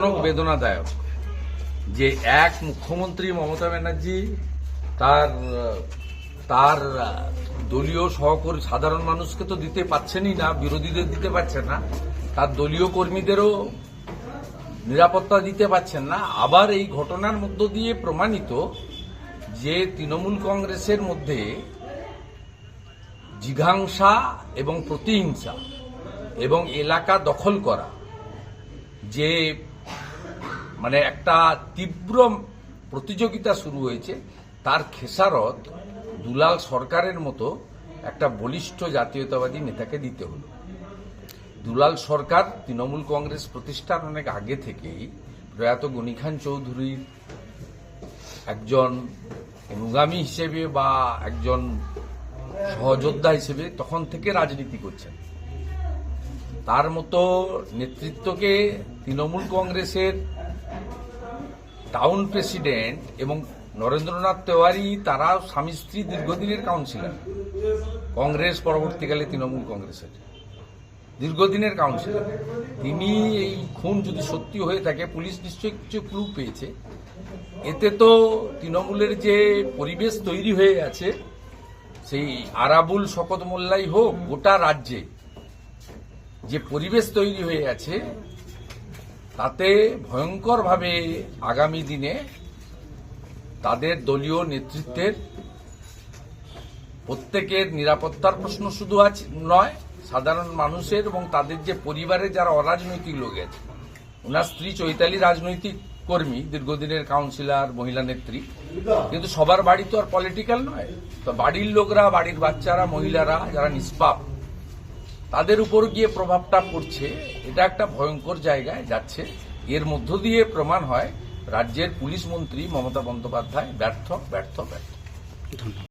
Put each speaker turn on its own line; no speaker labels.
বেদনাদায়ক যে এক মুখ্যমন্ত্রী মমতা ব্যানার্জি তার তার দলীয় সহকর্মী সাধারণ মানুষকে তো দিতে পারছেনই না, বিরোধীদের দিতে পারছেন না, তার দলীয় কর্মীদেরও নিরাপত্তা দিতে পারছেন না। আবার এই ঘটনার মধ্য দিয়ে প্রমাণিত যে তৃণমূল কংগ্রেসের মধ্যে জিঘাংসা এবং প্রতিহিংসা এবং এলাকা দখল করা, যে মানে একটা তীব্র প্রতিযোগিতা শুরু হয়েছে। তার খেসারত দুলাল সরকারের মতো একটা বলিষ্ঠ জাতীয়তাবাদী নেতাকে দিতে হলো। দুলাল সরকার তৃণমূল কংগ্রেস প্রতিষ্ঠার অনেক আগে থেকেই প্রয়াত গনি খান চৌধুরীর একজন অনুগামী হিসেবে বা একজন সহযোদ্ধা হিসেবে তখন থেকে রাজনীতি করছেন। তার মতো নেতৃত্বকে তৃণমূল কংগ্রেসের টাউন প্রেসিডেন্ট এবং নরেন্দ্রনাথ তেওয়ারি তারা স্বামী স্ত্রী দীর্ঘদিনের কাউন্সিলর। কংগ্রেস পরবর্তীকালে তৃণমূল কংগ্রেসের। দীর্ঘদিনের কাউন্সিলর। তিনি এই খুন যদি সত্যি হয়ে থাকে, পুলিশ নিশ্চয়ই কিছু ক্লু পেয়েছে। এতে তো তৃণমূলের যে পরিবেশ তৈরি হয়ে আছে সেই আরাবুল শকত মোল্লাই হোক, গোটা রাজ্যে যে পরিবেশ তৈরি হয়ে আছে তাতে ভয়ঙ্করভাবে আগামী দিনে তাদের দলীয় নেতৃত্বের প্রত্যেকের নিরাপত্তার প্রশ্ন শুধু আছে নয়, সাধারণ মানুষের এবং তাদের যে পরিবারে যারা অরাজনৈতিক লোক আছে ওনার স্ত্রী চৈতালি রাজনৈতিক কর্মী, দীর্ঘদিনের কাউন্সিলর মহিলা নেত্রী। কিন্তু সবার বাড়ি তো আর পলিটিক্যাল নয়। তো বাড়ির লোকরা, বাড়ির বাচ্চারা, মহিলারা যারা নিষ্পাপ তাদের উপর গিয়ে প্রভাবটা পড়ছে, এটা একটা ভয়ঙ্কর জায়গায় যাচ্ছে। এর মধ্য দিয়ে প্রমাণ হয়, রাজ্যের পুলিশ মন্ত্রী মমতা বন্দ্যোপাধ্যায় ব্যর্থ ব্যর্থ ব্যর্থ।
ধন্যবাদ।